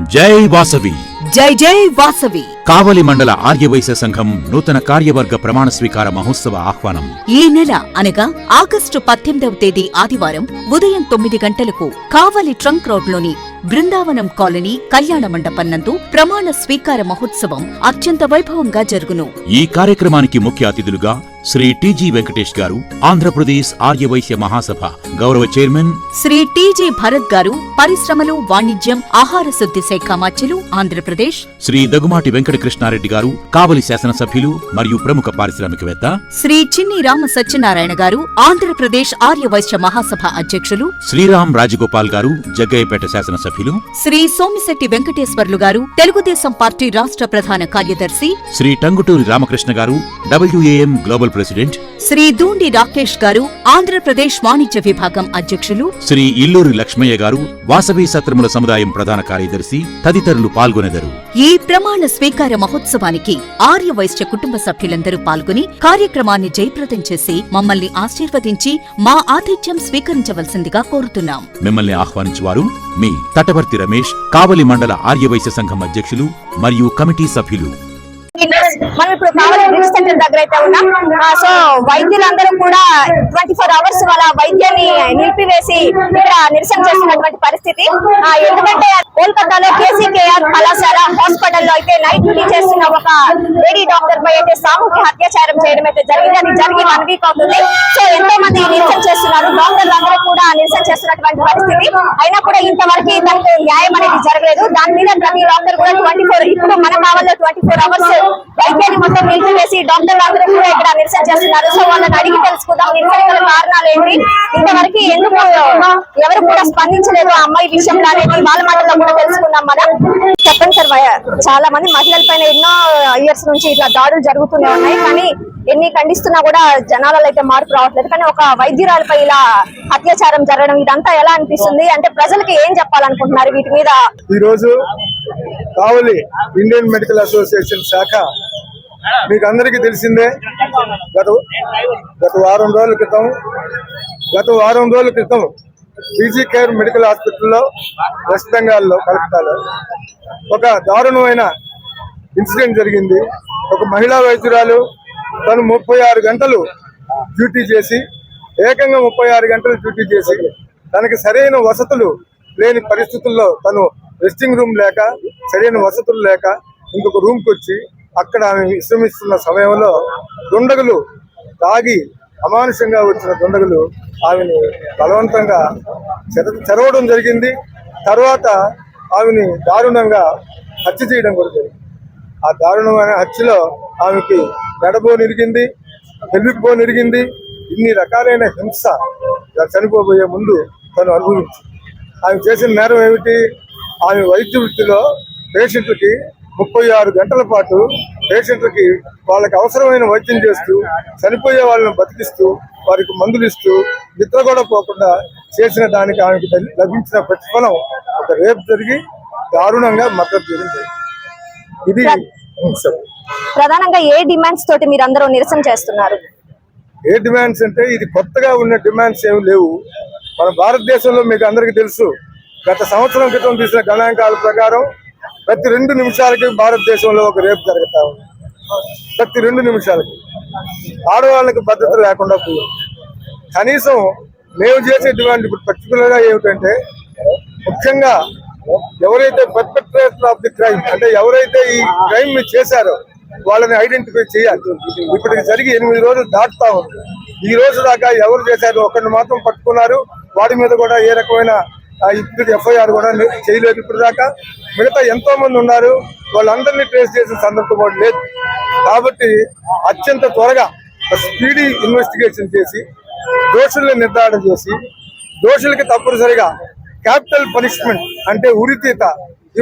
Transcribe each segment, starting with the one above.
జై వాసవి. జై జై వాసవి. కావలి మండల ఆర్యవైశ్య సంఘం నూతన కార్యవర్గ ప్రమాణ స్వీకార మహోత్సవ ఆహ్వానం. ఈ నెల అనగా ఆగస్టు పద్దెనిమిదవ తేదీ ఆదివారం ఉదయం తొమ్మిది గంటలకు కావలి ట్రంక్ రోడ్లోని బృందావనం కాలనీ కళ్యాణ మండపం నందు ప్రమాణ స్వీకార మహోత్సవం అత్యంత వైభవంగా జరుగును. ఈ కార్యక్రమానికి ముఖ్య అతిథులుగా శ్రీ టిజి వెంకటేష్ గారు ఆంధ్రప్రదేశ్ ఆర్యవైశ్య మహాసభ గౌరవ చైర్మన్ శ్రీ టీజీ భరత్ గారు పరిశ్రమలు వాణిజ్యం ఆహార శుద్ధి శాఖ మాచ్యులు ఆంధ్రప్రదేశ్. శ్రీ దగుమాటి వెంకట కృష్ణారెడ్డి గారు కావలి శాసనసభ్యులు మరియు ప్రముఖ పారిశ్రామికవేత్త. శ్రీ చిన్ని రామ సత్యనారాయణ గారు ఆంధ్రప్రదేశ్ ఆర్యవైశ్య మహాసభ అధ్యక్షులు. శ్రీరామ్ రాజగోపాల్ గారు జగ్గయ్యపేట శాసనసభ్యులు. శ్రీ సోమిశెట్టి వెంకటేశ్వర్లు గారు తెలుగుదేశం పార్టీ రాష్ట్ర ప్రధాన కార్యదర్శి. Shri Tanguturi Ramakrishna garu WAM global president. Shri Dhundi Rakesh garu Andhra Pradesh వాణిజ్య విభాగం అధ్యక్షులు. శ్రీ ఇల్లూరి లక్ష్మయ్య గారు వాసవి సత్రముల సముదాయం ప్రధాన కార్యదర్శి తదితరులు పాల్గొనెదరు. ఈ ప్రమాణ స్వీకార మహోత్సవానికి ఆర్య వైశ్య కుటుంబ సభ్యులందరూ పాల్గొని కార్యక్రమాన్ని జయప్రదం చేసి మమ్మల్ని ఆశీర్వదించి మా ఆతిథ్యం స్వీకరించవలసిందిగా కోరుతున్నాం. మిమ్మల్ని ఆహ్వానించువారు మీ తటవర్తి రమేష్ కావలి మండల ఆర్యవైశ్య సంఘం అధ్యక్షులు మరియు కమిటీ సభ్యులు. మనం ఇప్పుడు కావాలి బ్రిడ్జ్ సెంటర్ దగ్గర అయితే ఉన్నాం. ఆ, సో వైద్యులందరూ కూడా ట్వంటీ ఫోర్ అవర్స్ వాళ్ళ వైద్యాన్ని నిలిపివేసి ఇక్కడ నిరసన చేస్తున్నటువంటి పరిస్థితి. ఎందుకంటే కోల్కతాలో కేసీకేఆర్ కళాశాల హాస్పిటల్లో అయితే నైట్ డ్యూటీ చేస్తున్న ఒక లేడీ డాక్టర్ పై అయితే సామూహిక అత్యాచారం చేయడం అయితే జరిగింది. అది జరిగి వన్ వీక్ అవుతుంది. సో ఎంతో మంది నిరసన చేస్తున్నారు. డాక్టర్లు అందరూ కూడా నిరసన చేస్తున్నటువంటి పరిస్థితి. అయినా కూడా ఇంతవరకు తనకు న్యాయం అనేది జరగలేదు. దాని మీద ప్రతి డాక్టర్ కూడా ట్వంటీ ఫోర్ ఇప్పుడు మన కావాలో ట్వంటీ ఫోర్ అవర్స్ వైద్యాన్ని మొత్తం నిలిపివేసి డాక్టర్లు అందరూ కూడా ఇక్కడ నిరసన చేస్తున్నారు. సో వాళ్ళని అడిగి తెలుసుకుందాం. నిరసన కారణాలు ఏంటి? ఇంతవరకు ఎందుకు ఎవరు కూడా స్పందించలేదు ఆ అమ్మాయి విషయంలో అనేది వాళ్ళ మాటల్లో కూడా తెలుసుకుందాం మనం. చెప్పండి సార్ చాలా మంది మహిళల పైన ఎన్నో ఇయర్స్ నుంచి ఇట్లా దాడులు జరుగుతూనే ఉన్నాయి. కానీ ఎన్ని ఖండిస్తున్నా కూడా జనాలలో అయితే మార్పు రావట్లేదు. కానీ ఒక వైద్యురాలపై ఇలా అత్యాచారం జరగడం ఇదంతా ఎలా అనిపిస్తుంది? అంటే ప్రజలకు ఏం చెప్పాలనుకుంటున్నారు? వీటి మీద ఈ రోజు కావలి ఇండియన్ మెడికల్ అసోసియేషన్ శాఖ మీకు అందరికీ తెలిసిందే. గత గత వారం రోజుల క్రితం గత వారం రోజుల క్రితం పీజీ కేర్ మెడికల్ హాస్పిటల్లో వెస్ట్ బెంగాల్లో కలకత్తాలో ఒక దారుణమైన ఇన్సిడెంట్ జరిగింది. ఒక మహిళా వైద్యురాలు తను ముప్పై ఆరు గంటలు డ్యూటీ చేసి ఏకంగా ముప్పై ఆరు గంటలు డ్యూటీ చేసి తనకి సరైన వసతులు లేని పరిస్థితుల్లో తను రెస్టింగ్ రూమ్ లేక సరైన వసతులు లేక ఇంకొక రూమ్కి వచ్చి అక్కడ ఆమె విశ్రమిస్తున్న సమయంలో దుండగులు తాగి అమానుషంగా వచ్చిన దుండగులు ఆమెని బలవంతంగా చెర చెరవడం జరిగింది. తర్వాత ఆమెని దారుణంగా హత్య చేయడం కూడా జరిగింది. ఆ దారుణమైన హత్యలో ఆమెకి మెడబో నిరిగింది పెళ్ళికి నిరిగింది ఇన్ని రకాలైన హింస చనిపోబోయే ముందు తను అనుభవించింది. ఆమె చేసిన నేరం ఏమిటి? ఆమె వైద్య వృత్తిలో పేషెంట్లకి ముప్పై ఆరు గంటల పాటు పేషెంట్లకి వాళ్ళకి అవసరమైన వైద్యం చేస్తూ చనిపోయే వాళ్ళని బతికిస్తూ వారికి మందులు ఇస్తూ నిద్ర కూడా పోకుండా చేసిన దానికి ఆమెకి లభించిన ప్రతిఫలం ఒక రేపు జరిగి దారుణంగా మద్దతు జరిగింది. ఇది. ప్రధానంగా ఏ డిమాండ్స్ తోటి మీరు అందరూ నిరసన చేస్తున్నారు? ఏ డిమాండ్స్ అంటే ఇది కొత్తగా ఉన్న డిమాండ్స్ ఏమి లేవు. మన భారతదేశంలో మీకు అందరికీ తెలుసు గత సంవత్సరం క్రితం తీసిన గణాంకాల ప్రకారం ప్రతి రెండు నిమిషాలకి భారతదేశంలో ఒక రేపు జరుగుతా ఉంది. ప్రతి రెండు నిమిషాలకి. ఆడవాళ్ళకి భద్రత లేకుండా పోయింది. కనీసం మేము చేసే డిమాండ్ ఇప్పుడు పర్టికులర్గా ఏమిటంటే ముఖ్యంగా ఎవరైతే పర్పెట్రేటర్ ఆఫ్ ది క్రైమ్ అంటే ఎవరైతే ఈ క్రైమ్ని చేశారో వాళ్ళని ఐడెంటిఫై చేయాలి. ఇప్పటికి జరిగి ఎనిమిది రోజులు దాటుతా ఉంది. ఈ రోజు దాకా ఎవరు చేశారు ఒకరిని మాత్రం పట్టుకున్నారు. వాడి మీద కూడా ఏ రకమైన ఇప్పుడు ఎఫ్ఐఆర్ కూడా చేయలేదు ఇప్పుడు దాకా మిగతా ఎంతో మంది ఉన్నారు. వాళ్ళందరినీ ట్రేస్ చేసిన సందర్భం కూడా లేదు. కాబట్టి అత్యంత త్వరగా స్పీడీ ఇన్వెస్టిగేషన్ చేసి దోషుల్ని నిర్ధారణ చేసి దోషులకి తప్పనిసరిగా క్యాపిటల్ పనిష్మెంట్ అంటే ఉరితీత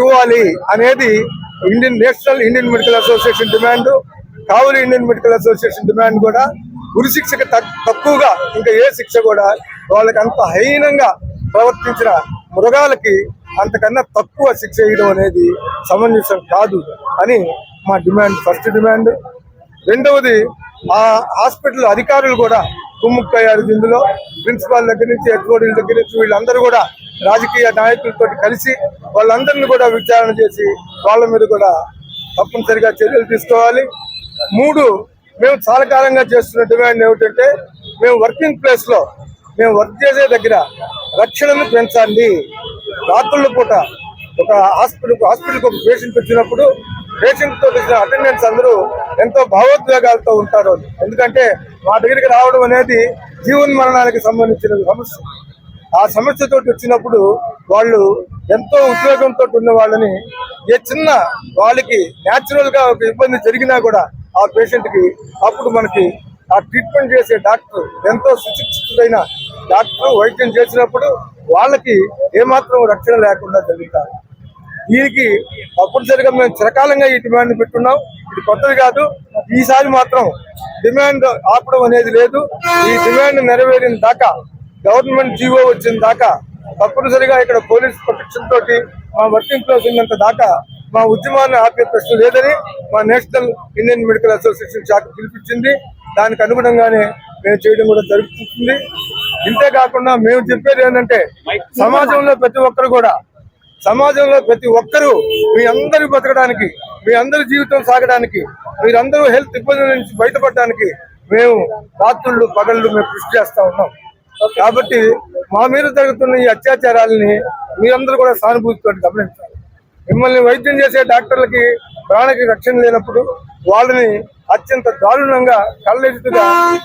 ఇవ్వాలి అనేది Indian national Indian medical association demand. కావలి ఇండియన్ మెడికల్ అసోసియేషన్ డిమాండ్ కూడా ఉరి శిక్షకు తక్కువగా ఇంకా ఏ శిక్ష కూడా వాళ్ళకి అంత హీనంగా ప్రవర్తించిన మృగాలకి అంతకన్నా తక్కువ శిక్ష వేయడం అనేది సమంజసం కాదు అని మా డిమాండ్ ఫస్ట్ డిమాండ్. రెండవది ఆ హాస్పిటల్ అధికారులు కూడా కుమ్ముక్కయ్యారు ఇందులో. ప్రిన్సిపాల్ దగ్గర నుంచి హెచ్ఓడీల దగ్గర నుంచి వీళ్ళందరూ కూడా రాజకీయ నాయకులతో కలిసి వాళ్ళందరినీ కూడా విచారణ చేసి వాళ్ళ మీద కూడా తప్పనిసరిగా చర్యలు తీసుకోవాలి. మూడు మేము చాలా కాలంగా చేస్తున్న డిమాండ్ ఏమిటంటే మేము వర్కింగ్ ప్లేస్లో మేము వర్క్ చేసే దగ్గర రక్షణను పెంచాలి. రాత్రుల పూట ఒక హాస్పిటల్ హాస్పిటల్కి ఒక పేషెంట్ వచ్చినప్పుడు పేషెంట్తో వచ్చిన అటెండెన్స్ అందరూ ఎంతో భావోద్వేగాలతో ఉంటారు. ఎందుకంటే మా దగ్గరికి రావడం అనేది జీవన్ మరణానికి సంబంధించిన సమస్య. ఆ సమస్యతో వచ్చినప్పుడు వాళ్ళు ఎంతో ఉద్వేగంతో ఉన్న వాళ్ళని ఏ చిన్న వాళ్ళకి న్యాచురల్గా ఒక ఇబ్బంది జరిగినా కూడా ఆ పేషెంట్కి అప్పుడు మనకి ఆ ట్రీట్మెంట్ చేసే డాక్టర్ ఎంతో సుశిక్షితుడైన డాక్టర్ వైద్యం చేసినప్పుడు వాళ్ళకి ఏమాత్రం రక్షణ లేకుండా జరుగుతారు. దీనికి తప్పనిసరిగా మేము చిరకాలంగా ఈ డిమాండ్ పెట్టున్నాం. ఇది కొత్తది కాదు. ఈసారి మాత్రం డిమాండ్ ఆపడం అనేది లేదు. ఈ డిమాండ్ నెరవేరిన దాకా గవర్నమెంట్ జీవో వచ్చిన దాకా తప్పనిసరిగా ఇక్కడ పోలీస్ ప్రొటెక్షన్ తోటి మా వర్కింగ్ క్లాస్ ఉన్నంత దాకా మా ఉద్యమాన్ని ఆపే ప్రశ్న లేదని మా నేషనల్ ఇండియన్ మెడికల్ అసోసియేషన్ శాఖ పిలిపించింది. దానికి అనుగుణంగానే మేము చేయడం కూడా జరుగుతుంది. ఇంతే కాకుండా మేము చెప్పేది ఏంటంటే సమాజంలో ప్రతి ఒక్కరు కూడా సమాజంలో ప్రతి ఒక్కరూ మీ అందరూ బతకడానికి మీ అందరి జీవితం సాగడానికి మీరందరూ హెల్త్ ఇబ్బందుల నుంచి బయటపడడానికి మేము రాత్రుళ్ళు పగళ్ళు మేము కృషి చేస్తూ ఉన్నాం. కాబట్టి మా మీద జరుగుతున్న ఈ అత్యాచారాలని మీరందరూ కూడా సానుభూతితో గమనించాలి. మిమ్మల్ని వైద్యం చేసే డాక్టర్లకి ప్రాణకి రక్షణ లేనప్పుడు వాళ్ళని అత్యంత దారుణంగా కళ్ళెత్తుగా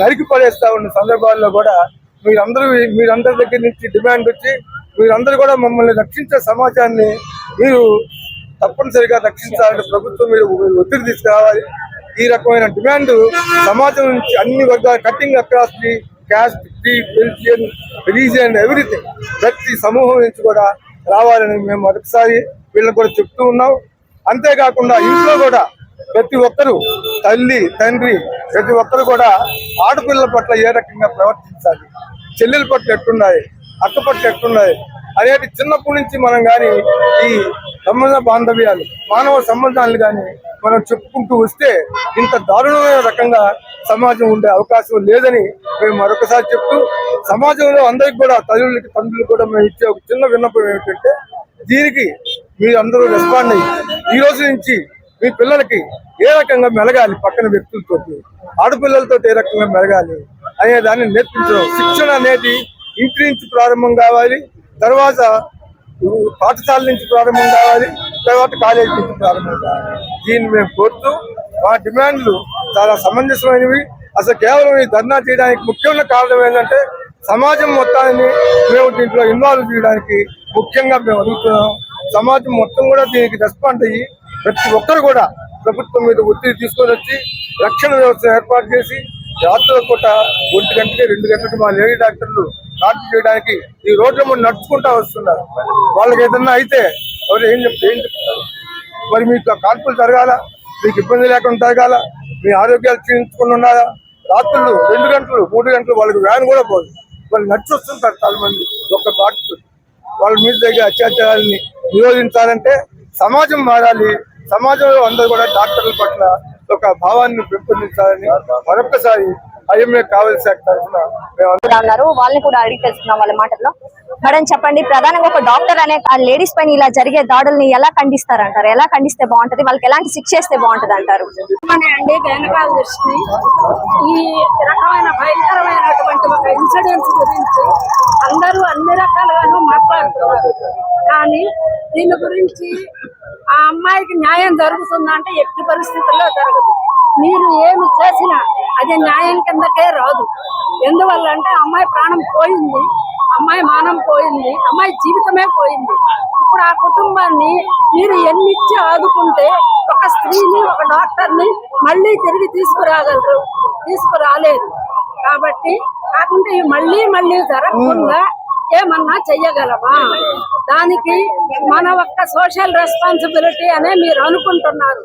నరికి పడేస్తా ఉన్న సందర్భాల్లో కూడా మీరందరూ మీరందరి దగ్గర నుంచి డిమాండ్ వచ్చి మీరందరూ కూడా మమ్మల్ని రక్షించే సమాజాన్ని మీరు తప్పనిసరిగా రక్షించాలని ప్రభుత్వం మీరు ఒత్తిడి తీసుకురావాలి. ఈ రకమైన డిమాండ్ సమాజం నుంచి అన్ని వర్గాల cutting across the caste religion religion everything ప్రతి సమూహం నుంచి కూడా రావాలని మేము మొదటిసారి వీళ్ళని కూడా చెప్తూ ఉన్నాం. అంతేకాకుండా ఇంట్లో కూడా ప్రతి ఒక్కరూ తల్లి తండ్రి ప్రతి ఒక్కరు కూడా ఆడపిల్లల పట్ల ఏ రకంగా ప్రవర్తించాలి? చెల్లెల పట్ల ఎట్టున్నాయి అక్క పట్ల ఎట్టున్నాయి అనేది చిన్నప్పటి నుంచి మనం కానీ ఈ సంబంధ బాంధవ్యాలు మానవ సంబంధాలు కానీ మనం చెప్పుకుంటూ వస్తే ఇంత దారుణమైన రకంగా సమాజం ఉండే అవకాశం లేదని మేము మరొకసారి చెప్తూ సమాజంలో అందరికి కూడా తల్లులకి తండ్రులు కూడా మేము ఇచ్చే ఒక చిన్న విన్నపం ఏమిటంటే దీనికి మీరు అందరూ రెస్పాండ్ అయ్యి ఈ రోజు నుంచి మీ పిల్లలకి ఏ రకంగా మెలగాలి పక్కన వ్యక్తులతో? ఆడపిల్లలతో ఏ రకంగా మెలగాలి అనే దాన్ని నేర్పించడం శిక్షణ అనేది ఇంటి నుంచి ప్రారంభం కావాలి తర్వాత పాఠశాల నుంచి ప్రారంభం కావాలి తర్వాత కాలేజీ నుంచి ప్రారంభం కావాలి. దీన్ని మేము కోరుతూ మా డిమాండ్లు చాలా సమంజసమైనవి. అసలు కేవలం ఈ ధర్నా చేయడానికి ముఖ్యమైన కారణం ఏంటంటే సమాజం మొత్తాన్ని మేము దీంట్లో ఇన్వాల్వ్ చేయడానికి ముఖ్యంగా మేము అడుగుతున్నాం. సమాజం మొత్తం కూడా దీనికి రెస్పాండ్ అయ్యి ప్రతి ఒక్కరు కూడా ప్రభుత్వం మీద ఒత్తిడి తీసుకొని వచ్చి రక్షణ వ్యవస్థ ఏర్పాటు చేసి రాత్రుల పూట ఒంటి గంటకి రెండు గంటలకు మా లేడీ డాక్టర్లు కాటు చేయడానికి ఈ రోడ్ల ముందు నడుచుకుంటా వస్తున్నారు. వాళ్ళకి ఏదన్నా అయితే ఎవరు ఏం చెప్తే ఏం చెప్తారు? మరి మీకు ఆ కాన్పులు జరగాల? మీకు ఇబ్బంది లేకుండా జరగాల? మీ ఆరోగ్యాలు క్షీణించుకుని ఉండాలా రాత్రులు రెండు గంటలు మూడు గంటలు వాళ్ళకి వ్యాన్ కూడా పోదు. వాళ్ళు నడిచి వస్తుంటారు చాలా మంది ఒక్క డాక్టర్ వాళ్ళ మీద దగ్గర అత్యాచారాన్ని నిరోధించాలంటే సమాజం మారాలి. సమాజంలో అందరూ కూడా డాక్టర్ల పట్ల ఒక భావాన్ని పెంపొందించాలని మరొకసారి ఐఎంఏ కావలసి శాఖ తరఫున ఉన్నారు. వాళ్ళని కూడా అడిగి తెలుసుకున్నాం వాళ్ళ మాటల్లో. మేడం చెప్పండి ప్రధానంగా ఒక డాక్టర్ అనే ఆ లేడీస్ పైన ఇలా జరిగే దాడుల్ని ఎలా ఖండిస్తారంటారు? ఎలా ఖండిస్తే బాగుంటది? వాళ్ళకి ఎలాంటి శిక్ష ఇస్తే బాగుంటది అంటారు? అండి వెనకాల దృష్టి ఈ రకమైన భయంకరమైనటువంటి ఒక ఇన్సిడెంట్స్ గురించి అందరూ అన్ని రకాలుగాను మాట్లాడుతున్నారు. కానీ దీని గురించి ఆ అమ్మాయికి న్యాయం జరుగుతుందా అంటే ఎట్టి పరిస్థితుల్లో జరగదు. మీరు ఏమి చేసినా అది న్యాయం కిందకే రాదు. ఎందువల్ల అంటే అమ్మాయి ప్రాణం పోయింది అమ్మాయి మానం పోయింది అమ్మాయి జీవితమే పోయింది. ఇప్పుడు ఆ కుటుంబాన్ని మీరు ఎన్నిచ్చి ఆదుకుంటే ఒక స్త్రీని ఒక డాక్టర్ని మళ్ళీ తిరిగి తీసుకురాగలరు తీసుకురాలేరు. కాబట్టి కాకుంటే మళ్ళీ మళ్ళీ జరగకుండా ఏమన్నా చెయ్యగలమా? దానికి మన ఒక్క సోషల్ రెస్పాన్సిబిలిటీ అనే మీరు అనుకుంటున్నారు.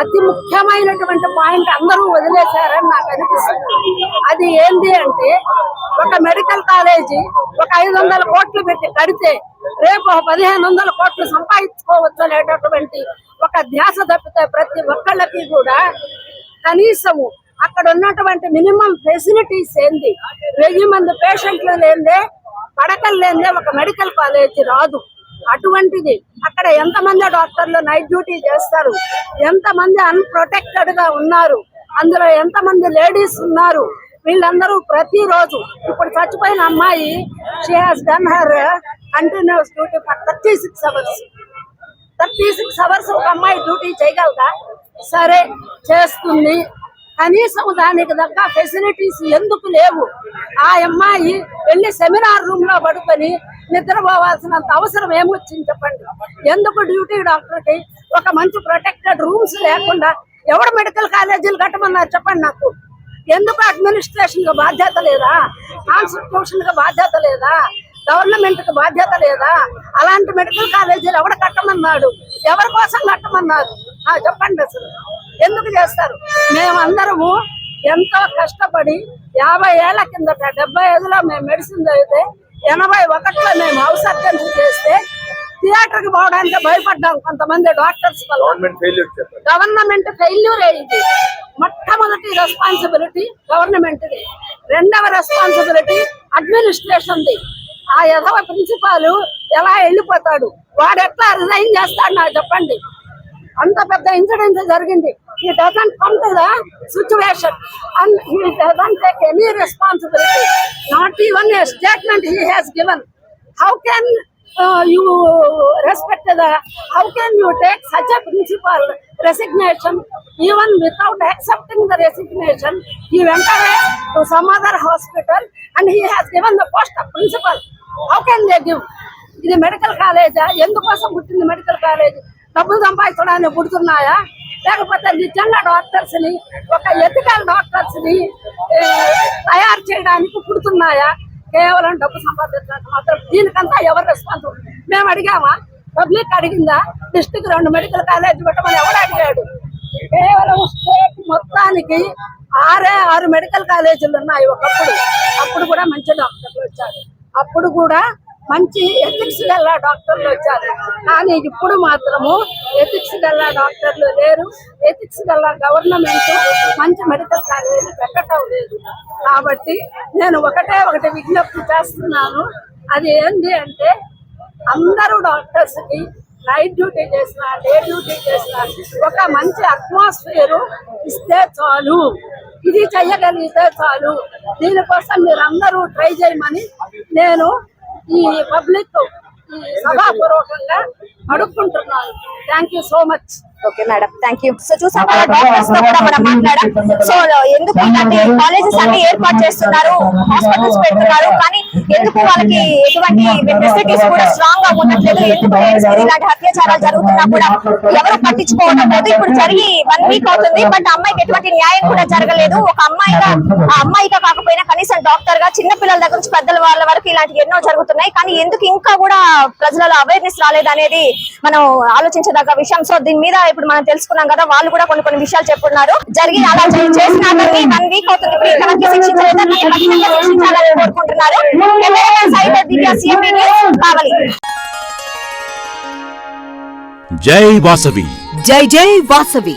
అతి ముఖ్యమైనటువంటి పాయింట్ అందరూ వదిలేశారని నాకు అనిపిస్తుంది. అది ఏంది అంటే ఒక మెడికల్ కాలేజీ ఒక ఐదు వందల కోట్లు పెట్టి కడితే రేపు పదిహేను వందల కోట్లు సంపాదించుకోవచ్చు అనేటటువంటి ఒక ధ్యాస తప్పితే ప్రతి ఒక్కళ్ళకి కూడా కనీసము అక్కడ ఉన్నటువంటి మినిమం ఫెసిలిటీస్ ఏంది? వెయ్యి మంది పేషెంట్లు లేదే పడకలు లేదే ఒక మెడికల్ కాలేజ్ రాదు. అటువంటిది అక్కడ ఎంతమంది డాక్టర్లు నైట్ డ్యూటీ చేస్తారు? ఎంతమంది అన్ప్రొటెక్టెడ్గా ఉన్నారు? అందులో ఎంతమంది లేడీస్ ఉన్నారు? వీళ్ళందరూ ప్రతిరోజు ఇప్పుడు చచ్చిపోయిన అమ్మాయి she has done her continuous duty for thirty six hours thirty six hours ఒక అమ్మాయి డ్యూటీ చేయగలదా? సరే చేస్తుంది. కనీసం దానికి తగ్గ ఫెసిలిటీస్ ఎందుకు లేవు? ఆ అమ్మాయి వెళ్ళి సెమినార్ రూమ్లో పడుకొని నిద్రపోవాల్సినంత అవసరం ఏమొచ్చింది చెప్పండి? ఎందుకు డ్యూటీ డాక్టర్కి ఒక మంచి ప్రొటెక్టెడ్ రూమ్స్ లేకుండా ఎవడు మెడికల్ కాలేజీలు కట్టమన్నారు చెప్పండి నాకు? ఎందుకు అడ్మినిస్ట్రేషన్కి బాధ్యత లేదా? కాన్స్టిట్యూషన్కి బాధ్యత లేదా? గవర్నమెంట్కి బాధ్యత లేదా? అలాంటి మెడికల్ కాలేజీలు ఎవడ కట్టమన్నాడు ఎవరి కోసం కట్టమన్నారు? ఆ, చెప్పండి అసలు. ఎందుకు చేస్తారు? మేమందరము ఎంతో కష్టపడి యాభై ఏళ్ళ కిందట డెబ్బై ఐదులో మేము మెడిసిన్ చదివితే ఎనభై ఒకటిలో మేము హౌస్ సర్జన్సీ చేస్తే థియేటర్కి పోవడానికి భయపడ్డాం కొంతమంది డాక్టర్స్ గవర్నమెంట్ ఫెయిల్యూర్ అయింది మొట్టమొదటి రెస్పాన్సిబిలిటీ గవర్నమెంట్ రెండవ రెస్పాన్సిబిలిటీ అడ్మినిస్ట్రేషన్ ది ఆ యథవ ప్రిన్సిపాల్ ఎలా వెళ్ళిపోతాడు? వాడు ఎట్లా రిజైన్ చేస్తాడు నాకు చెప్పండి. అంత పెద్ద ఇన్సిడెంట్ జరిగింది he doesn't come to the situation and he doesn't take any responsibility not even a statement he has given how can you respect the how can you take such a principal resignation even without accepting the resignation he went away to some other hospital and he has given the post of principal how can they give ఇది medical కాలేజా ఎందుకోసం పుట్టింది medical college డబ్బులు సంపాదించడానికి పుడుతున్నాయా? లేకపోతే నిజంగా డాక్టర్స్ని ఒక ఎథికల్ డాక్టర్స్ని తయారు చేయడానికి పుడుతున్నాయా? కేవలం డబ్బు సంపాదించడానికి మాత్రం దీనికంతా ఎవరు రెస్పాన్సిబుల్ మేము అడిగామా? పబ్లిక్ అడిగిందా? డిస్టిక్ రెండు మెడికల్ కాలేజ్ పెట్టమని ఎవరు అడిగాడు? కేవలం స్టేట్ మొత్తానికి ఆరే ఆరు మెడికల్ కాలేజీలు ఉన్నాయి ఒకప్పుడు. అప్పుడు కూడా మంచి డాక్టర్లు వచ్చారు. అప్పుడు కూడా మంచి ఎథిక్స్ గల డాక్టర్లు వచ్చారు. కానీ ఇప్పుడు మాత్రము ఎథిక్స్ గల డాక్టర్లు లేరు. ఎథిక్స్ గల గవర్నమెంట్ మంచి మెడికల్ కాలేజీ పెట్టడం లేదు. కాబట్టి నేను ఒకటే ఒకటి విజ్ఞప్తి చేస్తున్నాను. అది ఏంటి అంటే అందరూ డాక్టర్స్కి నైట్ డ్యూటీ చేసిన డే డ్యూటీ చేసిన ఒక మంచి అట్మాస్ఫియర్ ఇస్తే చాలు. ఇది చెయ్యగలిగితే చాలు. దీనికోసం మీరందరూ ట్రై చేయమని నేను ఈ పబ్లిక్ ఈ సభాపూర్వకంగా అడుక్కుంటున్నాను. Thank you so much okay madam thank you so చూసాం కదా డాక్టర్స్తో కూడా మనం మాట్లాడాం. సో ఎందుకు ఇలాంటి కాలేజెస్ అన్ని ఏర్పాటు చేస్తున్నారు? హాస్పిటల్స్ పెడుతున్నారు. కానీ ఎందుకు వాళ్ళకి ఎటువంటి ఫెసిలిటీస్ కూడా స్ట్రాంగ్గా ఉండట్లేదు? ఎందుకు ఇలాంటి అత్యాచారాలు జరుగుతున్నా కూడా ఎవరు పట్టించుకోవడం లేదు? ఇప్పుడు జరిగి వన్ వీక్ అవుతుంది బట్ అమ్మాయికి ఎటువంటి న్యాయం కూడా జరగలేదు. ఒక అమ్మాయిగా ఆ అమ్మాయిగా కాకపోయినా కనీసం డాక్టర్గా చిన్న పిల్లల దగ్గర నుంచి పెద్దల వాళ్ళ వరకు ఇలాంటివి ఎన్నో జరుగుతున్నాయి. కానీ ఎందుకు ఇంకా కూడా ప్రజలలో అవేర్నెస్ రాలేదు అనేది మనం ఆలోచించదగ్గ విషయం. సో దీని మీద ఇప్పుడు మనం తెలుసుకున్నాం కదా వాళ్ళు కూడా కొన్ని కొన్ని విషయాలు చెప్పున్నారు. జరిగి అలా చేసిన అతన్ని వన్ వీక్ అవుతుంది. ఇప్పుడు ఇంతవరకు శిక్షించలేదు అతన్ని ఖచ్చితంగా శిక్షించాలని కోరుకుంటున్నారు. సైత దివ్య కావాలి. జై వాసవి. జై జై వాసవి.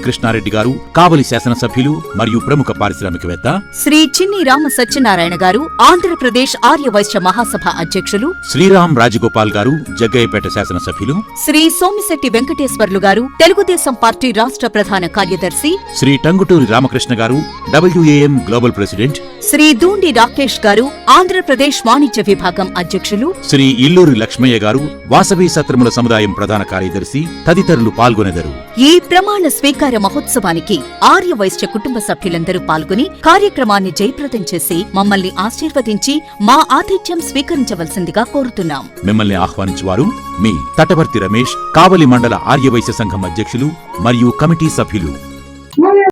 కృష్ణారెడ్డి గారు కావలి శాసనసభ్యులు మరియు ప్రముఖ పారిశ్రామికవేత్త శ్రీ చిన్ని రామ సత్యనారాయణ గారు ఆంధ్రప్రదేశ్ ఆర్యవైశ్య మహాసభ అధ్యక్షులు శ్రీరామ్ రాజగోపాల్ గారు జగ్గయ్యపేట శాసనసభ్యులు శ్రీ సోమిశెట్టి వెంకటేశ్వర్లు గారు తెలుగుదేశం పార్టీ రాష్ట్ర ప్రధాన కార్యదర్శి Shri Tanguturi Ramakrishna garu WAM global president Shri Dhundi Rakesh garu Andhra Pradesh వాణిజ్య విభాగం అధ్యక్షులు శ్రీ ఇల్లూరి లక్ష్మయ్య గారు వాసవి సత్రముల సముదాయం ప్రధాన కార్యదర్శి తదితరులు పాల్గొనెదరు. ఈ ప్రమాణ స్వీకార మహోత్సవానికి ఆర్య వైశ్య కుటుంబ సభ్యులందరూ పాల్గొని కార్యక్రమాన్ని జయప్రదం చేసి మమ్మల్ని ఆశీర్వదించి మా ఆతిథ్యం స్వీకరించవలసిందిగా కోరుతున్నాం. మిమ్మల్ని ఆహ్వానించువారు మీ తటవర్తి రమేష్ కావలి మండల ఆర్యవైశ్య సంఘం అధ్యక్షులు మరియు కమిటీ సభ్యులు.